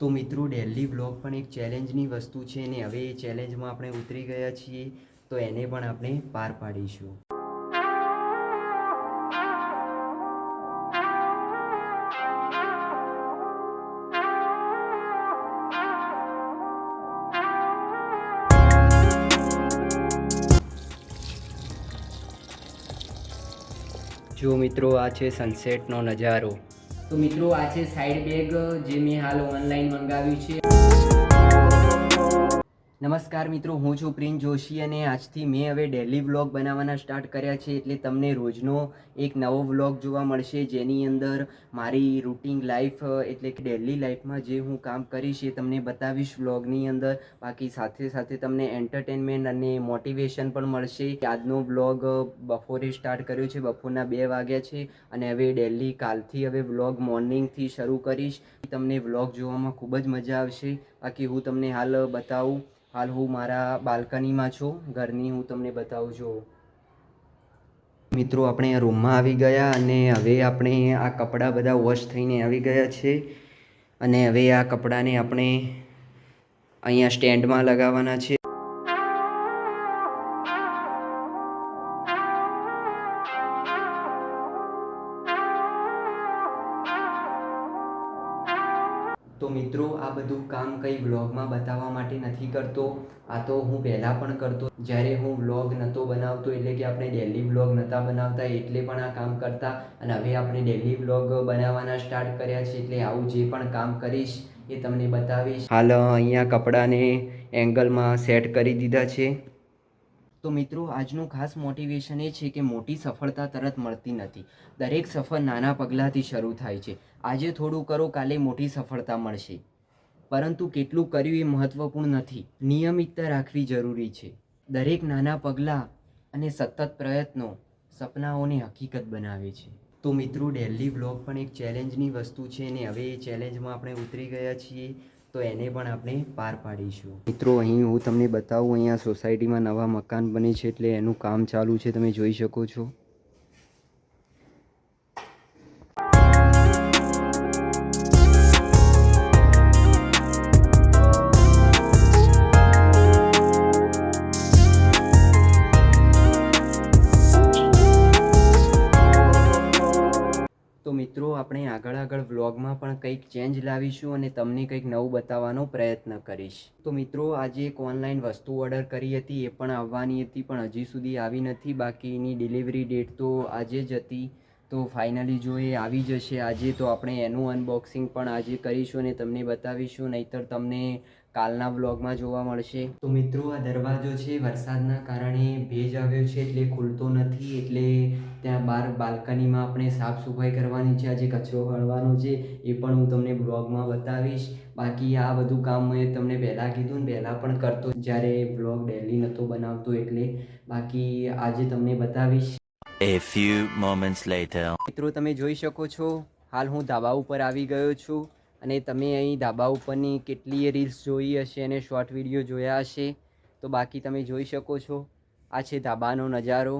તો મિત્રો daily blog પણ એક ચેલેન્જની વસ્તુ છે ને હવે એ ચેલેન્જમાં આપણે ઉતરી ગયા છીએ, તો એને પણ આપણે પાર પાડીશું. જો મિત્રો, આ છે સનસેટનો નજારો. તો મિત્રો આ છે સાઈડ બેગ જે મેં હાલ ઓનલાઈન મંગાવ્યું છે. નમસ્કાર મિત્રો, હું છું પ્રિન્સ જોશી અને આજથી મેં હવે ડેલી વ્લોગ બનાવવાના સ્ટાર્ટ કર્યા છે એટલે તમને રોજનો એક નવો વ્લોગ જોવા મળશે. જેની અંદર મારી રૂટિન લાઈફ એટલે કે ડેલી લાઈફમાં જે હું કામ કરીશ એ તમને બતાવીશ વ્લોગની અંદર. બાકી સાથે સાથે તમને એન્ટરટેનમેન્ટ અને મોટિવેશન પણ મળશે. આજનો વ્લોગ બપોરે સ્ટાર્ટ કર્યો છે, બપોરના બે વાગ્યા છે અને હવે ડેલી કાલથી હવે વ્લોગ મોર્નિંગથી શરૂ કરીશ. તમને વ્લોગ જોવામાં ખૂબ જ મજા આવશે. બાકી હું તમને હાલ બતાવું, હાલ હું મારા બાલ્કનીમાં છું, ઘરની હું તમને બતાવું છું મિત્રો, આપણે રૂમમાં આવી ગયા અને હવે આપણે આ કપડાં બધા વોશ થઈને આવી ગયા છે અને હવે આ કપડાંને આપણે અહીંયા સ્ટેન્ડમાં લગાવવાના છે. કંઈ વ્લોગમાં બતાવવા માટે નથી કરતો. આ તો હું પહેલાં પણ કરતો. જ્યારે હું વ્લોગ નહોતો બનાવતો, એટલે કે આપણે ડેલી વ્લોગ નહોતા બનાવતા, એટલે પણ આ કામ કરતા. અને હવે આપણે ડેલી વ્લોગ બનાવવાના સ્ટાર્ટ કર્યા છે, એટલે આવું જે પણ કામ કરીશ એ તમને બતાવીશ. હાલ અહીંયા કપડાને એંગલમાં સેટ કરી દીધા છે. તો મિત્રો, આજનું ખાસ મોટિવેશન એ છે કે મોટી સફળતા તરત મળતી નથી. દરેક સફર નાના પગલાંથી શરૂ થાય છે. આજે થોડું કરો, કાલે મોટી સફળતા મળશે. પરંતુ કેટલું કર્યું એ મહત્વપૂર્ણ નથી. નિયમિતતા રાખવી જરૂરી છે. દરેક નાના પગલાં અને સતત પ્રયત્નો સપનાઓને હકીકત બનાવે છે. તો મિત્રો ડેલી વ્લોગ પણ એક ચેલેન્જની વસ્તુ છે ને હવે એ ચેલેન્જમાં આપણે ઉતરી ગયા છીએ, તો એને પણ આપણે પાર પાડીશું. મિત્રો, અહીં હું તમને બતાવું, અહીંયા સોસાયટીમાં નવા મકાન બને છે એટલે એનું કામ ચાલુ છે, તમે જોઈ શકો છો. વ્લોગમાં પણ કંઈક ચેન્જ લાવીશું અને તમને કંઈક નવું બતાવવાનો પ્રયત્ન કરીશ. તો મિત્રો, આજે એક ઓનલાઈન વસ્તુ ઓર્ડર કરી હતી, એ પણ આવવાની હતી, પણ હજી સુધી આવી નથી. બાકી એની ડિલિવરી ડેટ તો આજે જ હતી. તો ફાઇનલી જો એ આવી જશે આજે, તો આપણે એનું અનબોક્સિંગ પણ આજે કરીશું અને તમને બતાવીશું. નહીતર તમને કાલના બ્લોગમાં જોવા મળશે. તો મિત્રો આ દરવાજો છે વરસાદના કારણે ભેજ આવ્યો છે એટલે ખુલતો નથી. એટલે ત્યાં બહાર બાલ્કનીમાં આપણે સાફ સફાઈ કરવાની છે. આજે કચરો હળવાનો છે એ પણ હું તમને બ્લોગમાં બતાવીશ. બાકી આ બધું કામ મેં તમને પહેલાં કીધું ને પહેલાં પણ કરતો જ્યારે બ્લોગ ડેલી નહોતો બનાવતો એટલે. બાકી આજે તમને બતાવીશ. A few moments later. મિત્રો તમે જોઈ શકો છો હાલ હું ધાબા ઉપર આવી ગયો છું. અને તમે અહીં ધાબા ઉપરની કેટલીય રીલ્સ જોઈ હશે અને શોર્ટ વીડિયો જોયા હશે, તો બાકી તમે જોઈ શકો છો. આ છે ધાબાનો નજારો.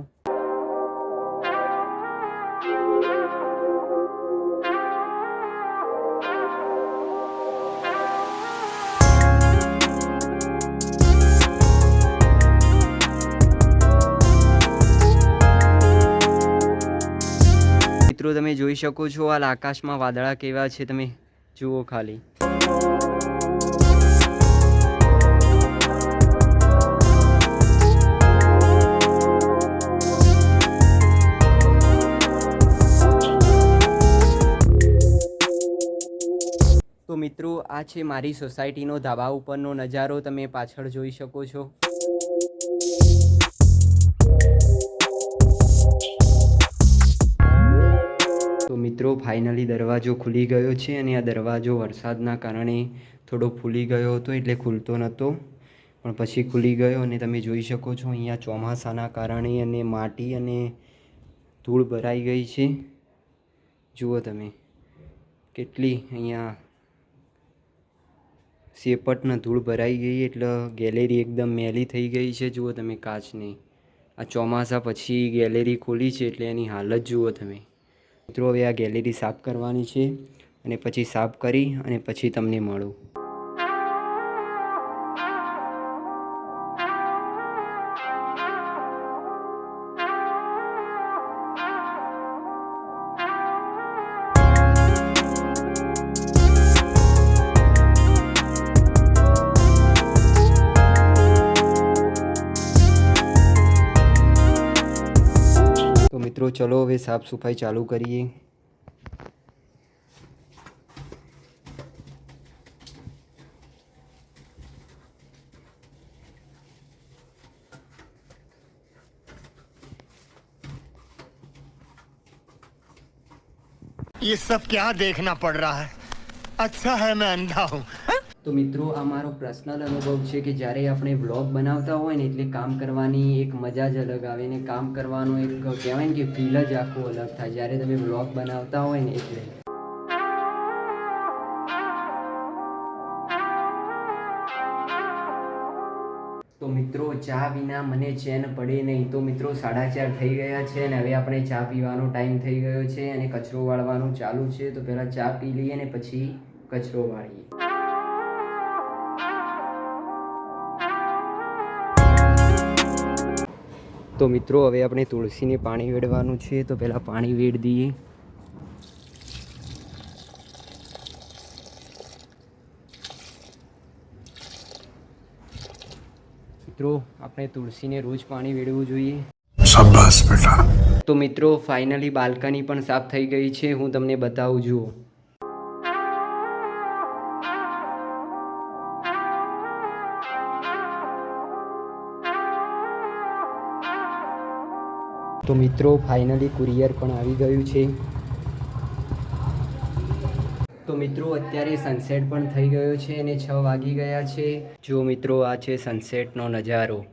મિત્રો, તમે જોઈ શકો છો હાલ આકાશમાં વાદળા કેવા છે. તમે જુઓ ખાલી. તો મિત્રો, આ છે મારી સોસાયટીનો ધાબા ઉપરનો નજારો. તમે પાછળ જોઈ શકો છો. તો મિત્રો ફાઇનલી દરવાજો ખુલી ગયો છે અને આ દરવાજો વરસાદના કારણે થોડો ફૂલી ગયો હતો એટલે ખુલતો નહોતો. પણ પછી ખુલી ગયો અને તમે જોઈ શકો છો, અહીંયા ચોમાસાના કારણે અને માટી અને ધૂળ ભરાઈ ગઈ છે. જુઓ તમે, કેટલી અહીંયા સેપટના ધૂળ ભરાઈ ગઈ એટલે ગેલેરી એકદમ મેલી થઈ ગઈ છે. જુઓ તમે કાચની. આ ચોમાસા પછી ગેલેરી ખોલી છે એટલે એની હાલત જુઓ તમે. મિત્રો હવે આ ગેલેરી સાફ કરવાની છે અને પછી સાફ કરી અને પછી તમને મળું. ચલો હવે સાફ સફાઈ ચાલુ કરીએ ये सब क्या देखना पड़ रहा है अच्छा है मैं अंधा हूँ તો મિત્રો, આ મારો પર્સનલ અનુભવ છે કે જ્યારે આપણે વ્લોગ બનાવતા હોય ને, એટલે કામ કરવાની એક મજા જ અલગ આવે ને, કામ કરવાનો એક કહેવાય ને કે ફીલ જ આખું અલગ થાય જ્યારે તમે વ્લોગ બનાવતા હોય ને, એટલે. તો મિત્રો, ચા વિના મને ચેન પડે નહીં. તો મિત્રો, સાડા ચાર થઈ ગયા છે અને હવે આપણે ચા પીવાનો ટાઈમ થઈ ગયો છે અને કચરો વાળવાનું ચાલુ છે. તો પહેલાં ચા પી લઈએ ને, પછી કચરો વાળીએ. તો મિત્રો હવે આપણે તુલસીને પાણી વેડવાનું છે તો પહેલાં પાણી વેડ દઈએ. મિત્રો આપણે તુલસીને રોજ પાણી વેડવું જોઈએ. તો મિત્રો ફાઇનલી બાલ્કની પણ સાફ થઈ ગઈ છે હું તમને બતાવું છું તો મિત્રો ફાઇનલી કુરિયર પણ આવી ગયું છે. તો મિત્રો, અત્યારે સનસેટ પણ થઈ ગયો છે અને છ વાગી ગયા છે. જો મિત્રો, આ છે સનસેટનો નજારો.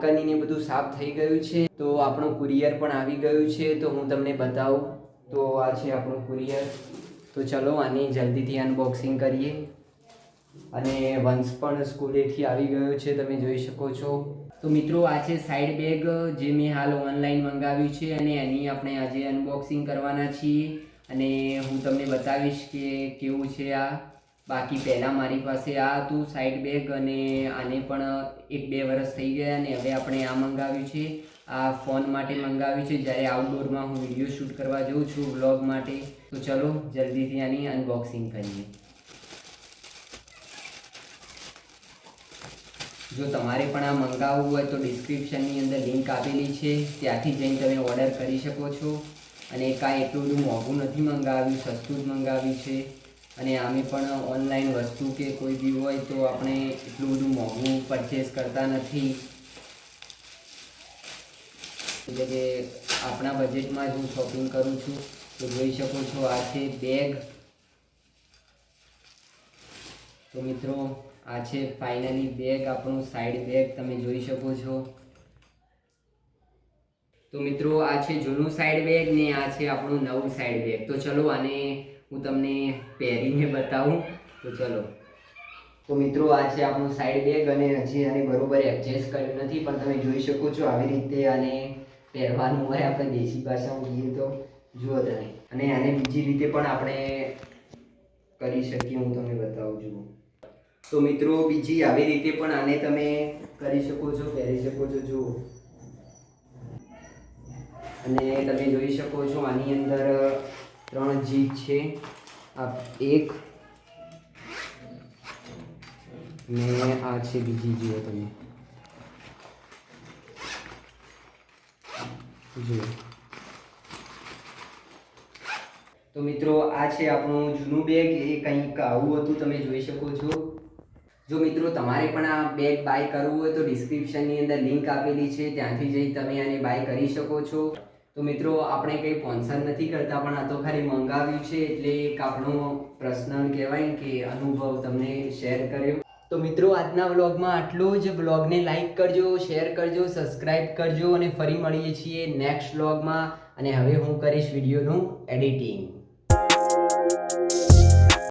ફાઇનલી બાલ્કની ને બધું સાફ થઈ ગયું છે. તો આપણું કુરિયર પણ આવી ગયું છે. તો હું તમને બતાવું. તો આ છે આપણું કુરિયર. તો ચલો આની જલ્દીથી અનબોક્સિંગ કરીએ. અને વંશ પણ સ્કૂલેથી આવી ગયો છે, તમે જોઈ શકો છો. તો મિત્રો, આ છે સાઈડ બેગ જે મેં હાલ ઓનલાઈન મંગાવ્યું છે અને એની આપણે આજે અનબોક્સિંગ કરવાના છીએ. અને હું તમને બતાવીશ કે કેવું છે આ. બાકી પહેલાં મારી પાસે આ હતું સાઈડ બેગ અને આને પણ એક બે વર્ષ થઈ ગયા અને હવે આપણે આ મંગાવ્યું છે. આ ફોન માટે મંગાવ્યું છે. જ્યારે આઉટડોરમાં હું વીડિયો શૂટ કરવા જઉં છું વ્લોગ માટે, તો ચલો જલ્દીથી આની અનબોક્સિંગ કરીએ. જો તમારે પણ આ મંગાવવું હોય તો ડિસ્ક્રિપ્શનની અંદર લિંક આપેલી છે. ત્યાંથી જઈને તમે ઓર્ડર કરી શકો છો. અને કાંઈ એટલું બધું મોંઘું નથી મંગાવ્યું, સસ્તું જ મંગાવ્યું છે. અને આમે પણ ઓનલાઈન વસ્તુ કે કોઈ બી હોય તો આપણે એટલું બધું મોંઘું પરચેસ કરતા નથી. એટલે કે આપણા બજેટમાં જ હું શોપિંગ કરું છું, તો જોઈ શકો છો આ છે બેગ તો મિત્રો, આ છે ફાઇનલી બેગ આપણું સાઈડ બેગ તમે જોઈ શકો છો. તો મિત્રો, આ છે જૂનું સાઈડ બેગ ને આ છે આપણું નવું સાઈડ બેગ તો ચલો આને હું તમને પહેરીને બતાવું. તો ચલો. તો મિત્રો, આ છે આપણું સાઈડ બેગ અને હજી આને બરોબર એડજસ્ટ કર્યું નથી, પણ તમે જોઈ શકો છો આવી રીતે આને પહેરવાનું હોય આપણે દેશી ભાષામાં કહીએ તો. જુઓ તમે. અને આને બીજી રીતે પણ આપણે કરી શકીએ, હું તમને બતાવું છું. તો મિત્રો, બીજી આવી રીતે પણ આને તમે કરી શકો છો, પહેરી શકો છો, જુઓ. અને તમે જોઈ શકો છો આની અંદર ત્રણ જી છે. આ એક ને આ છે બીજી જુઓ તમે. જુઓ. તો મિત્રો, આ છે આપણું જૂનું બેગ. એ કંઈક આવું હતું, તમે જોઈ શકો છો. જો મિત્રો, તમારે પણ આ બેગ બાય કરવું હોય તો ડિસ્ક્રિપ્શનની અંદર લિંક આપેલી છે. ત્યાંથી જઈ તમે આને બાય કરી શકો છો. તો મિત્રો, આપણે કંઈ સ્પોન્સર નથી કરતા, પણ આ તો ખાલી મંગાવ્યું છે, એટલે એક આપણો પ્રશ્ન કહેવાય ને કે અનુભવ તમને શેર કર્યો. તો મિત્રો, આજના વ્લોગમાં આટલું જ. વ્લોગને લાઈક કરજો શેર કરજો સબસ્ક્રાઈબ કરજો, અને ફરી મળીએ છીએ નેક્સ્ટ વ્લોગમાં. અને હવે હું કરીશ વિડીયોનું એડિટિંગ